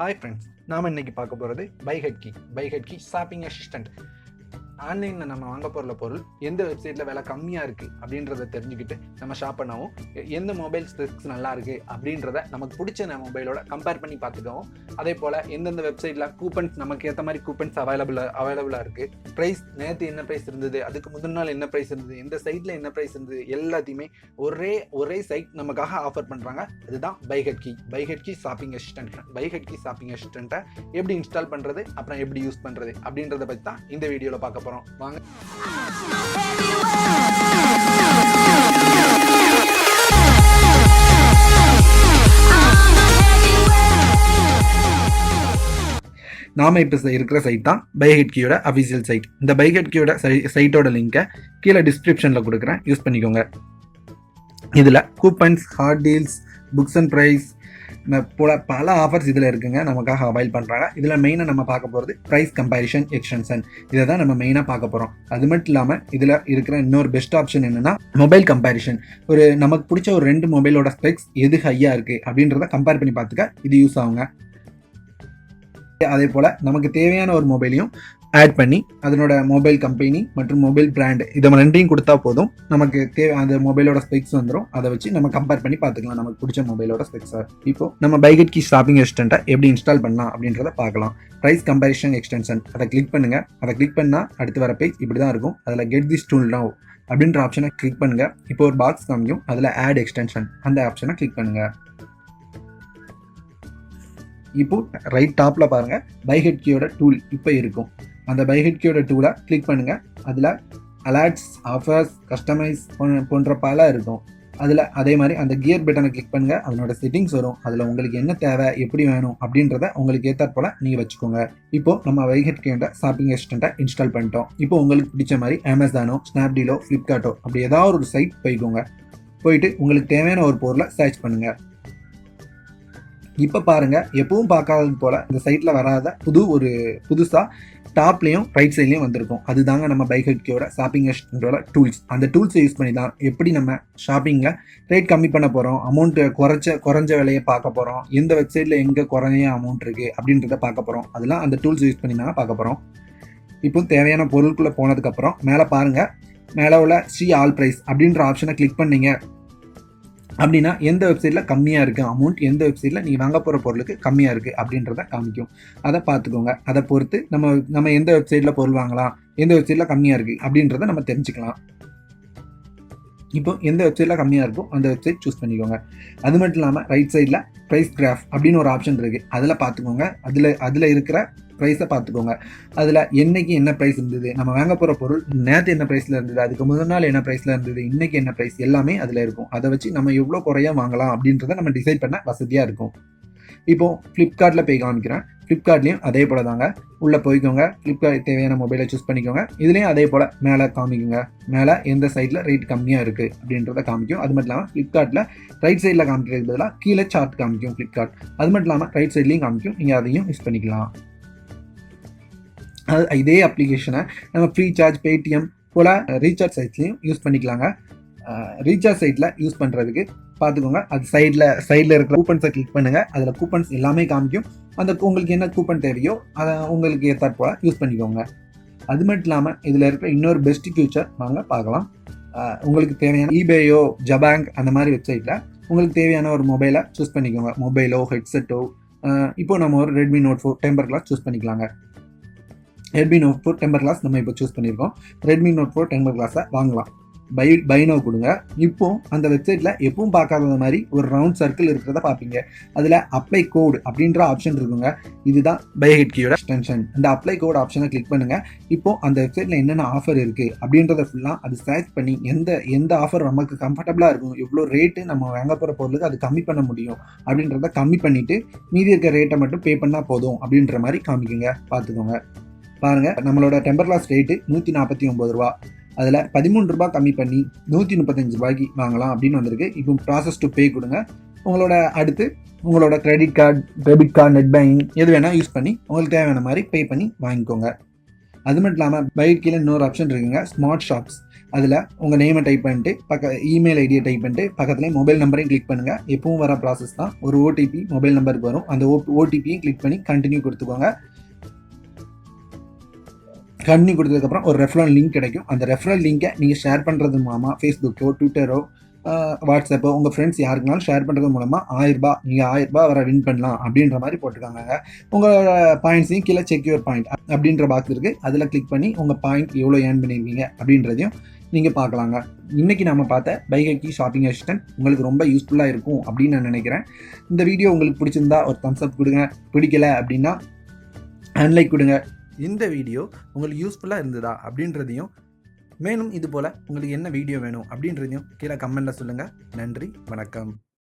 Hi friends நாம் இன்னைக்கு பார்க்க போகிறது பைஹெட் கி பைஹெட் கி ஷாப்பிங் அசிஸ்டன்ட் ஆன்லைனில் நம்ம வாங்க போகிற பொருள் எந்த வெப்சைட்டில் விலை கம்மியாக இருக்குது அப்படின்றத தெரிஞ்சுக்கிட்டு நம்ம ஷாப் பண்ணவும் எந்த மொபைல் ஸ்பெக்ஸ் நல்லா இருக்குது அப்படின்றத நமக்கு பிடிச்ச மொபைலோட கம்பேர் பண்ணி பார்த்துக்கவும். அதே போல் எந்தெந்த வெப்சைட்டில் கூப்பன்ஸ் நமக்கு ஏற்ற மாதிரி கூப்பன்ஸ் அவைலபிள் அவைலபிளாக இருக்குது ப்ரைஸ் நேற்று என்ன ப்ரைஸ் இருந்தது அதுக்கு முந்தின நாள் என்ன ப்ரைஸ் இருந்தது எந்த சைட்டில் என்ன ப்ரைஸ் இருந்தது எல்லாத்தையுமே ஒரே ஒரே சைட் நமக்காக ஆஃபர் பண்ணுறாங்க அதுதான் Buyhatke Buyhatke shopping assistant Buyhatke shopping அசிஸ்டண்ட்டை எப்படி இன்ஸ்டால் பண்ணுறது அப்புறம் எப்படி யூஸ் பண்ணுறது அப்படின்றத பற்றி தான் இந்த வீடியோவில் பார்க்க போகிறோம் வாங்க. நாம இப்போ இருக்கிற சைட் தான் பைஹெட் கீயோட அஃபிஷியல் சைட் இந்த பைஹெட் கீயோட சைட்டோட லிங்கை கீழே டிஸ்கிரிப்ஷனில் கொடுக்குறேன். யூஸ் பண்ணிக்கோங்க. இதில் coupons hot deals books and price போல பல ஆஃபர்ஸ் இதில் இருக்குங்க. நமக்காக அவைல் பண்ணுறாங்க இதில் மெயினாக நம்ம பார்க்க போகிறது ப்ரைஸ் கம்பேரிஷன் எக்ஸ்டென்ஷன் இதை தான் நம்ம மெயினாக பார்க்க போகிறோம் அது மட்டும் இல்லாமல் இதில் இருக்கிற இன்னொரு பெஸ்ட் ஆப்ஷன் என்னென்னா மொபைல் கம்பேரிஷன் ஒரு நமக்கு பிடிச்ச ஒரு ரெண்டு மொபைலோட ஸ்பெக்ஸ் எது ஹையாக இருக்குது அப்படின்றத கம்பேர் பண்ணி பார்த்துக்க. இது யூஸ் ஆகுங்க. அதே போல் நமக்கு தேவையான ஒரு மொபைலையும் ஆட் பண்ணி அதனோட மொபைல் கம்பெனி மற்றும் மொபைல் பிராண்ட் இதை ரெண்டையும் கொடுத்தா போதும். நமக்கு தேவை அந்த மொபைலோட ஸ்பெக்ஸ் வந்துடும் அதை வச்சு நம்ம கம்பேர் பண்ணி பார்த்துக்கலாம். நமக்கு பிடிச்ச மொபைலோட ஸ்பெக்ஸை இப்போ நம்ம பைகெட் கீ ஷாப்பிங் எக்ஸ்டென்ட்டை எப்படி இன்ஸ்டால் பண்ணலாம் அப்படின்றத பார்க்கலாம். ப்ரைஸ் கம்பேரிஷன் எக்ஸ்டென்ஷன் அதை கிளிக் பண்ணுங்க. அதை கிளிக் பண்ணால் அடுத்து வர பேஜ் இப்படி தான் இருக்கும். அதில் கெட் திஸ் டூல் நவ் அப்படின்ற ஆப்ஷனை கிளிக் பண்ணுங்க. இப்போ ஒரு பாக்ஸ் காமிக்கும். அதில் ஆட் எக்ஸ்டென்ஷன் அந்த ஆப்ஷனை கிளிக் பண்ணுங்க. இப்போ ரைட் டாப்பில் பாருங்கள் பைஹெட் கீயோட டூல் இப்போ இருக்கும். அந்த பைஹெட் கீயோட டூலை கிளிக் பண்ணுங்கள் அதில் அலர்ட்ஸ் ஆஃபர்ஸ் கஸ்டமைஸ் போன்ற பல இருக்கும். அதில் அதே மாதிரி அந்த கியர் பட்டனை கிளிக் பண்ணுங்கள் அதனோட செட்டிங்ஸ் வரும். அதில் உங்களுக்கு என்ன தேவை எப்படி வேணும் அப்படின்றத உங்களுக்கு ஏற்றாற் போல் நீங்கள் வச்சுக்கோங்க. இப்போ நம்ம வைகட் கேண்ட ஷாப்பிங் அசிஸ்டண்ட்டை இன்ஸ்டால் பண்ணிட்டோம். இப்போ உங்களுக்கு பிடிச்ச மாதிரி அமேசானோ ஸ்னாப்டீலோ ஃப்ளிப்கார்ட்டோ அப்படி ஏதாவது ஒரு சைட் போய்க்கோங்க. போயிட்டு உங்களுக்கு தேவையான ஒரு பொருளை சர்ச் பண்ணுங்கள் இப்போ பாருங்க எப்பவும் பார்க்காதது போல இந்த சைட்ல வராத புது ஒரு புதுசா டாப்லேயும் ரைட் சைட்லேயும் வந்திருக்கும். அதுதாங்க நம்ம பைக் ஹெட்கியோட ஷாப்பிங் அசிஸ்டன்டோட டூல்ஸ் அந்த டூல்ஸை யூஸ் பண்ணி தான் எப்படி நம்ம ஷாப்பிங்கில் ரேட் கம்மி பண்ண போகிறோம் அமௌண்ட்டு குறைச்ச குறைஞ்ச விலையை பார்க்க போகிறோம் எந்த வெப்சைட்டில் எங்கே குறைய அமௌண்ட் இருக்குது அப்படின்றத பார்க்க போகிறோம் அதெல்லாம் அந்த டூல்ஸ் யூஸ் பண்ணி தாங்க பார்க்க போகிறோம் இப்போ தேவையான பொருட்குள்ளே போனதுக்கப்புறம் மேலே பாருங்கள் மேலே உள்ள சி ஆல் ப்ரைஸ் அப்படின்ற ஆப்ஷனை கிளிக் பண்ணீங்க. அப்படின்னா எந்த வெப்சைட்டில் கம்மியாக இருக்குது அமௌண்ட் எந்த வெப்சைட்டில் நீங்கள் வாங்க போகிற பொருளுக்கு கம்மியாக இருக்குது அப்படின்றத காமிக்கும். அதை பார்த்துக்கோங்க. அதை பொறுத்து நம்ம நம்ம எந்த வெப்சைட்டில் பொருள் வாங்கலாம் எந்த வெப்சைட்டில் கம்மியாக இருக்குது அப்படின்றத நம்ம தெரிஞ்சுக்கலாம். இப்போ எந்த வெப்சைட்டில் கம்மியாக இருக்கோ அந்த வெப்சைட் சூஸ் பண்ணிக்கோங்க. அது மட்டும் இல்லாமல் ரைட் சைடில் ப்ரைஸ் கிராஃப் அப்படின்னு ஒரு ஆப்ஷன் இருக்குது அதில் பார்த்துக்கோங்க. அதில் அதில் இருக்கிற ப்ரைஸை பார்த்துக்கோங்க. அதில் என்னைக்கு என்ன ப்ரைஸ் இருந்தது? நம்ம வாங்க போகிற பொருள் நேற்று என்ன ப்ரைஸில் இருந்தது? அதுக்கு முதல் நாள் என்ன ப்ரைஸில் இருந்தது? இன்றைக்கி என்ன ப்ரைஸ் எல்லாமே அதில் இருக்கும். அதை வச்சு நம்ம எவ்வளோ குறையாக வாங்கலாம் அப்படின்றத நம்ம டிசைட் பண்ண வசதியாக இருக்கும். இப்போது ஃப்ளிப்கார்ட்டில் போய் காமிக்கிறேன் ஃப்ளிப்கார்ட்லேயும் அதே போல தாங்க. உள்ளே போய்க்கோங்க. ஃப்ளிப்கார்ட் தேவையான மொபைலை சூஸ் பண்ணிக்கோங்க. இதுலேயும் அதே போல் மேலே காமிக்குங்க. மேலே எந்த சைடில் ரேட் கம்மியாக இருக்குது அப்படின்றத காமிக்கும். அது மட்டும் இல்லாமல் ஃப்ளிப்கார்ட்டில் ரைட் சைடில் காமிக்கிறது பதிலாக கீழே சார்ட் காமிக்கும் ஃப்ளிப்கார்ட் அது மட்டும் இல்லாமல் ரைட் சைட்லேயும் காமிக்கும். நீங்கள் அதையும் யூஸ் பண்ணிக்கலாம். அது இதே அப்ளிகேஷனை நம்ம ஃப்ரீ சார்ஜ் பேடிஎம் போல் ரீசார்ஜ் சைட்லேயும் யூஸ் பண்ணிக்கலாங்க. ரீசார்ஜ் சைட்டில் யூஸ் பண்ணுறதுக்கு பார்த்துக்கோங்க. அது சைடில் சைடில் இருக்கிற கூப்பன்ஸை கிளிக் பண்ணுங்கள் அதில் கூப்பன்ஸ் எல்லாமே காமிக்கும். அந்த உங்களுக்கு என்ன கூப்பன் தேவையோ அதை உங்களுக்கு ஏற்றாற்போல் யூஸ் பண்ணிக்கோங்க. அது மட்டும் இல்லாமல் இதில் இருக்கிற இன்னொரு பெஸ்ட் ஃபியூச்சர் நாங்கள் பார்க்கலாம். உங்களுக்கு தேவையான இபேயோ ஜபாங்க் அந்த மாதிரி வெப்சைட்டில் உங்களுக்கு தேவையான ஒரு மொபைலை சூஸ் பண்ணிக்கோங்க. மொபைலோ ஹெட்செட்டோ இப்போ நம்ம ஒரு Redmi Note four temper glass choose பண்ணிக்கலாங்க. Redmi Note four temper glass நம்ம இப்போ சூஸ் பண்ணியிருக்கோம் ரெட்மி நோட் ஃபோர் டெம்பர் கிளாஸை வாங்கலாம். பை பைனோ கொடுங்க. இப்போ அந்த வெப்சைட்டில் எப்பவும் பார்க்காத மாதிரி ஒரு ரவுண்ட் சர்க்கிள் இருக்கிறத பார்ப்பீங்க. அதில் அப்ளை கோடு அப்படின்ற ஆப்ஷன் இருக்குங்க. இதுதான் பைஹெட் கீயோட எக்ஸ்டென்ஷன் அந்த அப்ளை கோட் ஆப்ஷனை கிளிக் பண்ணுங்க. இப்போ அந்த வெப்சைட்டில் என்னென்ன ஆஃபர் இருக்குது அப்படின்றத ஃபுல்லாக அது சர்ச் பண்ணி எந்த எந்த ஆஃபர் நமக்கு கம்ஃபர்டபுளாக இருக்கும் எவ்வளோ ரேட்டு நம்ம வாங்க போகிற பொருளுக்கு அது கம்மி பண்ண முடியும் அப்படின்றத கம்மி பண்ணிவிட்டு மீதி இருக்க ரேட்டை மட்டும் பே பண்ணால் போதும் அப்படின்ற மாதிரி காமிக்குங்க. பார்த்துக்கோங்க. பாருங்க நம்மளோட டெம்பர் கிளாஸ் ரேட்டு நூற்றி நாற்பத்தி ஒம்பது ரூபா. அதில் பதிமூணு ரூபாய் கம்மி பண்ணி நூற்றி முப்பத்தஞ்சு ரூபாய்க்கு வாங்கலாம் அப்படின்னு வந்திருக்கு. இப்போ ப்ராசஸ் டு பே கொடுங்க. உங்களோட அடுத்து உங்களோட credit card debit card net banking எது வேணால் யூஸ் பண்ணி உங்களுக்கு தேவையான மாதிரி பே பண்ணி வாங்கிக்கோங்க. அது மட்டும் இல்லாமல் பைக் கீழே இன்னொரு ஆப்ஷன் இருக்குங்க ஸ்மார்ட் ஷாப்ஸ் அதில் உங்கள் நேமை டைப் பண்ணிட்டு பக்க இமெயில் ஐடியை டைப் பண்ணிட்டு பக்கத்துலேயே மொபைல் நம்பரையும் கிளிக் பண்ணுங்கள் எப்பவும் வர ப்ராசஸ் தான். ஒரு ஓடிபி மொபைல் நம்பருக்கு வரும். அந்த ஓ ஓடிபியும் கிளிக் பண்ணி கண்டினியூ கொடுத்துக்கோங்க. கண்ணி கொடுத்ததுக்கப்புறம் ஒரு ரெஃபரல் லிங்க் கிடைக்கும். அந்த ரெஃபரல் லிங்கை நீங்கள் ஷேர் பண்ணுறது மூலமாக ஃபேஸ்புக்கோ ட்விட்டரோ வாட்ஸ்அப்போ உங்கள் ஃப்ரெண்ட்ஸ் யாருக்குனாலும் ஷேர் பண்ணுறது மூலமாக ஆயிரரூபா நீங்கள் ஆயிரரூபா வர வின் பண்ணலாம் அப்படின்ற மாதிரி போட்டிருக்காங்க உங்களோட பாயிண்ட்ஸையும் கீழே செக் யூர் பாயிண்ட் அப்படின்ற பாக்ஸ் இருக்குது அதில் கிளிக் பண்ணி உங்கள் பாயிண்ட் எவ்வளோ ஏர்ன் பண்ணியிருக்கீங்க அப்படின்றதையும் நீங்கள் பார்க்கலாங்க. இன்றைக்கி நம்ம பார்த்த பைகக்கி ஷாப்பிங் அசிஸ்டன்ட் உங்களுக்கு ரொம்ப யூஸ்ஃபுல்லாக இருக்கும் அப்படின்னு நான் நினைக்கிறேன். இந்த வீடியோ உங்களுக்கு பிடிச்சிருந்தா ஒரு தம்ஸ் அப் கொடுங்க. பிடிக்கல அப்படின்னா அன்லைக் கொடுங்க. இந்த வீடியோ உங்களுக்கு யூஸ்ஃபுல்லாக இருந்ததா அப்படின்றதையும் மேலும் இது போல் உங்களுக்கு என்ன வீடியோ வேணும் அப்படின்றதையும் கீழே கமெண்ட்டில் சொல்லுங்கள் நன்றி வணக்கம்.